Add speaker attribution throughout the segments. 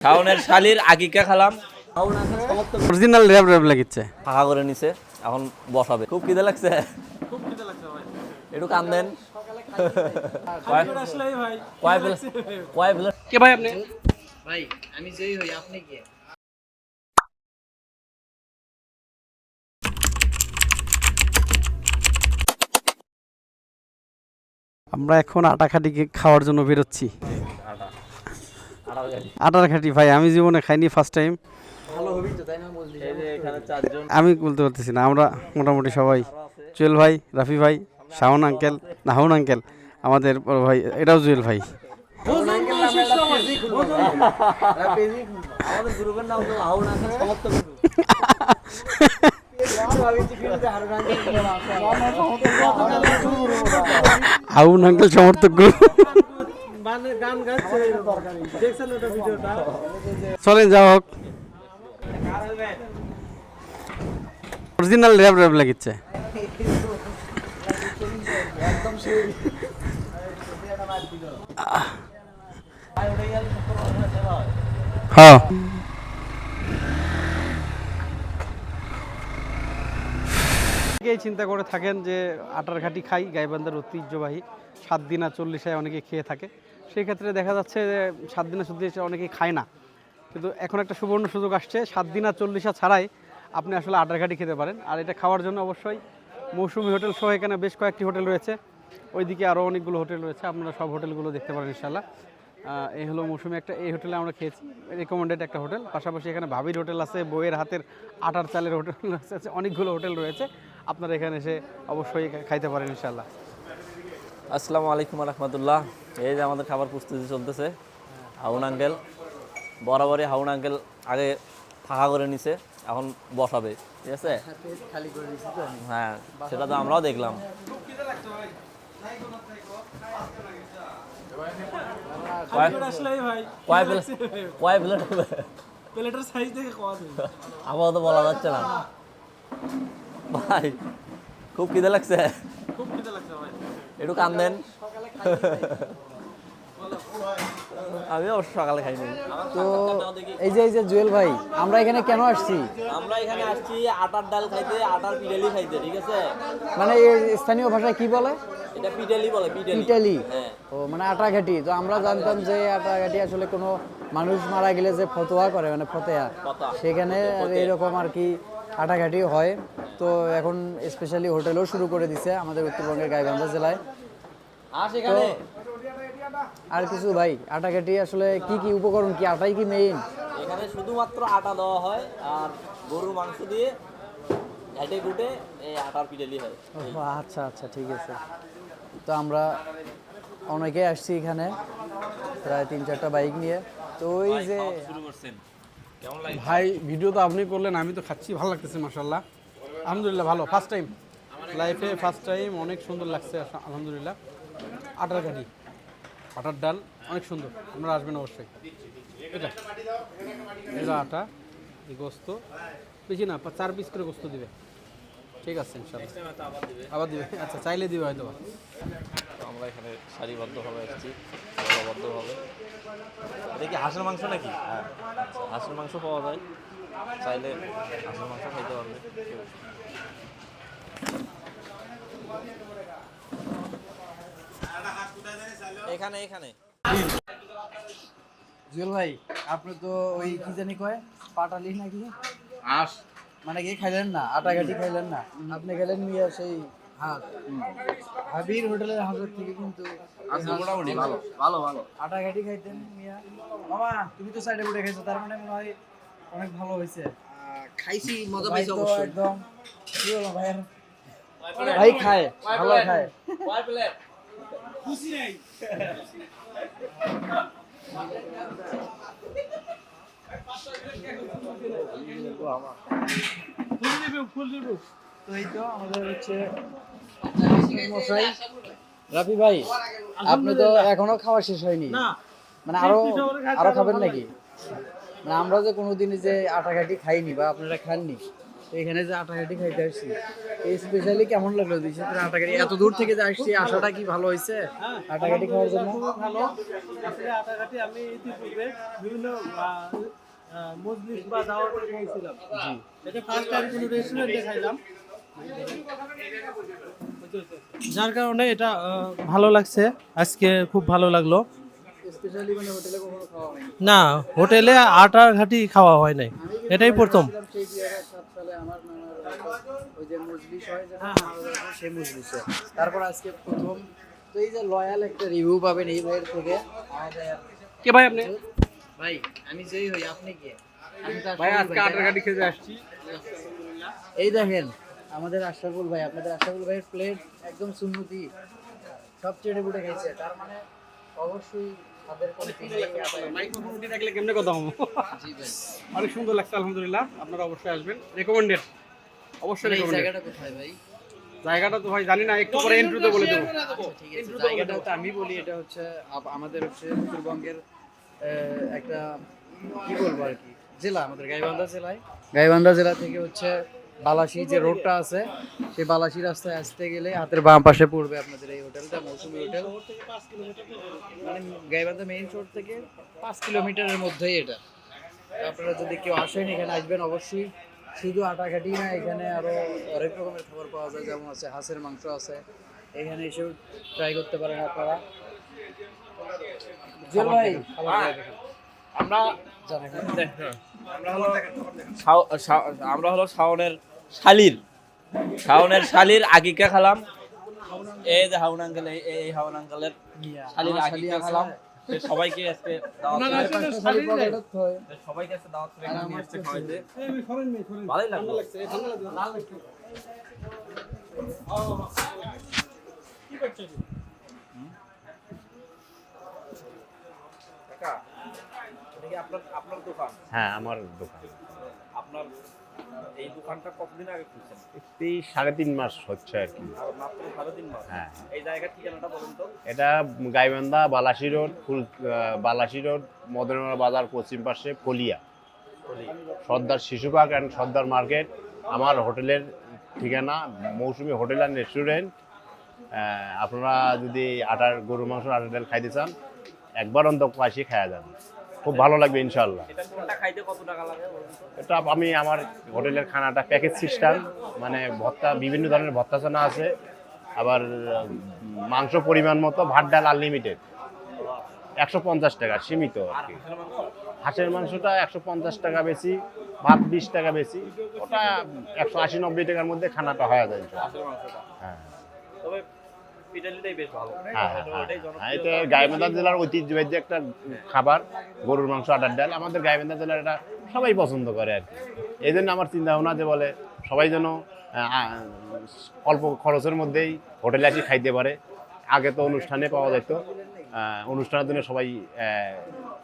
Speaker 1: শাওনের শালির আকিকা খালাম।
Speaker 2: অরিজিনাল র্যাপ র্যাপ লাগিচ্ছে।
Speaker 1: ফাঁকা করে নিছে এখন বসাবে। খুব খিদে লাগছে? একটু কান দেন কয়- কয় প্লেট কয় প্লেট
Speaker 2: কে ভাই আপনি?
Speaker 3: ভাই আমি যেই হই আপনি কে?
Speaker 2: আমরা এখন আটা খাটি খাওয়ার জন্য বেরোচ্ছি। আটার খাটি ভাই আমি জীবনে খাইনি ফার্স্ট টাইম আমি বলতে পারতেছি না আমরা মোটামুটি সবাই। জুয়েল ভাই রাফি ভাই শাহন আঙ্কেল না হাউন আঙ্কেল আমাদের বড় ভাই এটাও জুয়েল ভাই।
Speaker 1: হাউন আঙ্কেল সমর্থক
Speaker 2: হাউন আঙ্কেল সমর্থক গ্রুপ চলেন যাও হোক। অরিজিনাল র্যাপ র্যাপ লাগিচ্ছে। হ্যাঁ। অনেকেই চিন্তা করে থাকেন যে আটার ঘাটি খাই, গাইবান্ধার ঐতিহ্যবাহী। সাত দিন আর চল্লিশায় অনেকে খেয়ে থাকে। সেই ক্ষেত্রে দেখা যাচ্ছে যে সাত দিন চল্লিশে অনেকেই খায় না। কিন্তু এখন একটা সুবর্ণ সুযোগ আসছে, সাত দিন চল্লিশা ছাড়াই আপনি আসলে আটার ঘাটি খেতে পারেন। আর এটা খাওয়ার জন্য অবশ্যই মৌসুমি হোটেল সহ এখানে বেশ কয়েকটি হোটেল রয়েছে। ওইদিকে আরও অনেকগুলো হোটেল রয়েছে, আপনারা সব হোটেলগুলো দেখতে পারেন ইনশাল্লাহ এই হলো মৌসুমি একটা, এই হোটেলে আমরা খেয়েছি রেকমেন্ডেড একটা হোটেল। পাশাপাশি এখানে ভাবির হোটেল আছে, বইয়ের হাতের আটার চালের হোটেল আছে, অনেকগুলো হোটেল রয়েছে। আপনারা এখানে এসে অবশ্যই খাইতে পারেন ইনশাল্লাহ
Speaker 1: আসসালামু আলাইকুম রহমতুল্লাহ এই যে আমাদের খাবার প্রস্তুতি চলতেছে হাউন আঙ্কেল। বরাবরই হাউন আঙ্কেল আগে ফাঁকা করে নিছে এখন বসাবে ঠিক আছে?
Speaker 3: খালি করে দিছি তো আমি
Speaker 1: হ্যাঁ সেটা তো আমরাও দেখলাম
Speaker 4: যায়।
Speaker 1: আপাতত বলা যাচ্ছে না। ভাই খুব খিদে লাগছে।
Speaker 4: খুব খিদে লাগছে ভাই।
Speaker 1: একটু কান দেন। আমি অবশ্য সকালে খাইনি।
Speaker 3: তো এই যে এই যে জুয়েল ভাই আমরা এখানে কেন আসছি?
Speaker 1: আমরা এখানে আসছি আটার ডাল খাইতে আটার পিডেলি খাইতে ঠিক আছে?
Speaker 3: মানে এই স্থানীয় ভাষায় কি বলে?
Speaker 1: এটা পিডেলি বলে পিডেলি।
Speaker 3: ইটালি
Speaker 1: হ্যাঁ।
Speaker 3: ও মানে আটা ঘাটি তো আমরা জানতাম যে আটা ঘাটি আসলে কোনো মানুষ মারা গেলে যে ফতোয়া করে মানে ফতেয়া।
Speaker 1: ফতোয়া।
Speaker 3: সেখানে এরকম আর কি আটা ঘাটি হয়। তো এখন স্পেশালি হোটেলও শুরু করে দিছে আমাদের উত্তরবঙ্গের গাইবান্ধা জেলায়। আর কিছু ভাই আটা ঘাটি আসলে কি কি উপকরণ কি আটাই কি মেইন
Speaker 1: এখানে শুধুমাত্র আটা দেওয়া হয় আর গরুর মাংস দিয়ে ঘাটে ঘুটে এই আটার পিডেলি হয়।
Speaker 3: আচ্ছা আচ্ছা ঠিক আছে। তো আমরা অনেকে আসছি এখানে প্রায় তিন চারটা বাইক নিয়ে। তো ওই যে
Speaker 1: শুরু করছেন। কেমন লাগে
Speaker 2: ভাই ভিডিও তো আপনি করলেন আমি তো খাচ্ছি ভালো লাগতেছে মাসাল্লাহ আলহামদুলিল্লাহ ভালো। ফার্স্ট টাইম লাইফে ফার্স্ট টাইম অনেক সুন্দর লাগছে আলহামদুলিল্লাহ। আটার কাঠি আটার ডাল অনেক সুন্দর। আপনারা আসবেন অবশ্যই। এটা এটা আটা এই গোস্ত। বেশি না চার পিস করে গোস্ত দিবে। ঠিক আছে ইনশাল্লাহ আবার দিবে। আচ্ছা চাইলে দিবে হয়তো
Speaker 1: আমরা এখানে সারিবদ্ধভাবে এসেছি দলবদ্ধভাবে এটা কি হাঁসের মাংস নাকি? হ্যাঁ। হাঁসের মাংস পাওয়া যায়। চাইলে হাঁসের মাংস খাইতে পারবে। এখানে এখানে।
Speaker 3: জুয়েল ভাই আপনি তো ওই কি জানি কয় পাটালি নাকি?
Speaker 2: আস
Speaker 3: মানে কি খাইলেন না? আটা ঘাটি খাইলেন না? আপনি খেলেন মিয়া সেই হাত হাবির হোটেলের হাতের থেকে কিন্তু
Speaker 2: আচ্ছা মোটামুটি ভালো। ভালো ভালো
Speaker 3: আটা ঘাটি খাইতেন মিয়া। মামা তুমি তো সাইডে উঠে খাইছো তার মানে মনে হয় অনেক ভালো হয়েছে।
Speaker 4: খাইছি মজা
Speaker 3: ভাই তো একদম কি হলো ভাই? ভাই খায় ভালো খায়।
Speaker 4: খুশি নাই। ফুল রিভিউ ফুল রিভিউ
Speaker 3: তো এই তো আমাদের হচ্ছে মশাই। রাফি ভাই আপনি তো এখনও খাওয়া শেষ হয়নি। মানে আরও
Speaker 4: আরও
Speaker 3: খাবেন নাকি? মানে আমরা যে কোনোদিন যে আটা ঘাটি খাইনি বা আপনারা খাননি এখানে যে আটা ঘাটি খাইতে আসছি এই স্পেশালি কেমন লাগল দিচ্ছে আটা ঘাটি এত দূর থেকে যে আসছি আশাটা কি ভালো হয়েছে? আটা ঘাটি খাওয়ার জন্য?
Speaker 2: খুব ভালো। আসলে আটাঘাটি আমি ইতিপূর্বে বিভিন্ন মজলিস বা দাওয়াতে খাইছিলাম। এটা ফার্স্ট টাইম কোনো রেস্টুরেন্টে খাইলাম। যার কারণে এটা ভালো লাগছে। আজকে খুব ভালো লাগল। না হোটেলে আটার ঘাটি খাওয়া হয় নাই। এটাই প্রথম।
Speaker 3: সেই দুই হাজার আমার ওই যে মজলিস হয় যে সেই মজলিসে। তারপর আজকে প্রথম। তো এই যে লয়াল একটা রিভিউ পাবেন এই ভাইয়ের থেকে।
Speaker 2: কে ভাই আপনি?
Speaker 3: ভাই আমি যেই হই আপনি কে? আমি
Speaker 2: ভাই
Speaker 3: আশরাফুল
Speaker 2: আজকে আটার ঘাটি খেতে আসছি।
Speaker 3: এই দেখেন আমাদের আশরাফুল ভাই আপনাদের আশরাফুল ভাইয়ের প্লেট একদম সুন্নতি সব চেটে বুটে খাইছে তার মানে অবশ্যই
Speaker 2: কেমনে কথা হব? অনেক সুন্দর লাগছে আলহামদুলিল্লাহ। আপনারা অবশ্যই আসবেন। রেকমেন্ডেড অবশ্যই
Speaker 3: জায়গাটা কোথায় ভাই?
Speaker 2: জায়গাটা তো ভাই জানি না একটু পরে এন্ট্রিতে বলে দেবো।
Speaker 3: আচ্ছা ঠিক আছে। জায়গাটা তো আমি বলি এটা হচ্ছে আমাদের হচ্ছে উত্তরবঙ্গের আহ, একটা কি বলব আর কি? জেলা আমাদের গাইবান্ধা জেলায়। গাইবান্ধা জেলা থেকে হচ্ছে বালাসি যে রোডটা আছে সেই বালাসি রাস্তায় আসতে গেলে হাতের বাম পাশে পড়বে আপনাদের এই হোটেলটা মৌসুমী হোটেল। মানে গাইবান্ধা মেইন রোড থেকে পাঁচ কিলোমিটারের মধ্যেই এটা। আপনারা যদি কেউ আসেন এখানে আসবেন অবশ্যই। শুধু আটা ঘাটি না এখানে আরও অনেক রকমের খাবার পাওয়া যায় যেমন আছে হাঁসের মাংস আছে। এখানে এসেও ট্রাই করতে পারেন আপনারা। জুয়েল ভাই
Speaker 1: আমরা আমরা হলো শাওনের শালির। শাওনের শালির আকিকা খালাম। এই যে হাউন আঙ্কেল এই এই হাউন আঙ্কেলের শালির আকিকা খালাম। সবাইকে আজকে সবাইকে দাওয়াত করে খাওয়াইতে।
Speaker 2: ভালোই
Speaker 1: লাগল। আপনার দোকান?
Speaker 5: হ্যাঁ আমার দোকান।
Speaker 1: আপনার এই দোকানটা কতদিন আগে খুলছেন?
Speaker 5: এই সাড়ে তিন মাস হচ্ছে আর কি।
Speaker 1: মাত্র সাড়ে তিন মাস?
Speaker 5: হ্যাঁ।
Speaker 1: এই জায়গার ঠিকানাটা বলুন তো।
Speaker 5: এটা গাইবান্ধা বালাসি রোড ফুল বালাসি রোড মদনমোহন বাজার পশ্চিম পাশে ফলিয়া সর্দার শিশু পার্ক অ্যান্ড সর্দার মার্কেট। আমার হোটেলের ঠিকানা মৌসুমি হোটেল অ্যান্ড রেস্টুরেন্ট আপনারা যদি আটার গরু মাংস আটার ডাল খাইতে চান একবার অন্তত পাশে খাওয়া যান খুব ভালো লাগবে ইনশাল্লাহ
Speaker 1: এটা
Speaker 5: আমি আমার হোটেলের খানাটা প্যাকেজ সিস্টেম মানে ভত্তা বিভিন্ন ধরনের ভর্তা চানা আছে আবার মাংস পরিমাণ মতো ভাত ডাল আনলিমিটেড একশো পঞ্চাশ টাকা সীমিত আর কি।
Speaker 1: হাঁসের
Speaker 5: মাংসটা একশো পঞ্চাশ টাকা বেশি ভাত বিশ টাকা বেশি। ওটা একশো আশি নব্বই টাকার মধ্যে খানাটা হয়ে যায় হ্যাঁ।
Speaker 1: তবে পিটালিটাই বেশ ভালো।
Speaker 5: হ্যাঁ হ্যাঁ
Speaker 1: এটা-
Speaker 5: হ্যাঁ গাইবান্ধা জেলার ঐতিহ্যবাহী একটা খাবার গরুর মাংস আটার ডাল। আমাদের গাইবান্ধা জেলার এটা সবাই পছন্দ করে আর কি। এই জন্য আমার চিন্তা ভাবনা যে বলে সবাই যেন অল্প খরচের মধ্যেই হোটেলে আসি খাইতে পারে। আগে তো অনুষ্ঠানে পাওয়া যেত অনুষ্ঠানের জন্য সবাই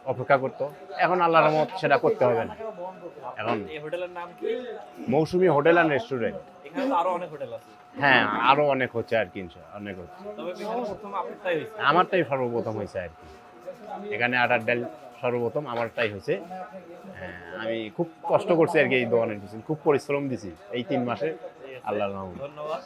Speaker 5: অপেক্ষা করতো। এখন আল্লাহর রহমত সেটা করতে হবে না। এখন
Speaker 1: এই হোটেলের নাম কি?
Speaker 5: মৌসুমি হোটেল অ্যান্ড রেস্টুরেন্ট
Speaker 1: এখানে তো আরও অনেক হোটেল আছে।
Speaker 5: হ্যাঁ আরও অনেক হচ্ছে আর কি অনেক হচ্ছে। আমারটাই সর্বপ্রথম হয়েছে আর কি। এখানে আটার ডাল সর্বপ্রথম আমারটাই হয়েছে। হ্যাঁ, আমি খুব কষ্ট করছি আর কি এই দোকানের পিছনে খুব পরিশ্রম দিছি এই তিন মাসে। আল্লাহ রহমত।
Speaker 1: ধন্যবাদ।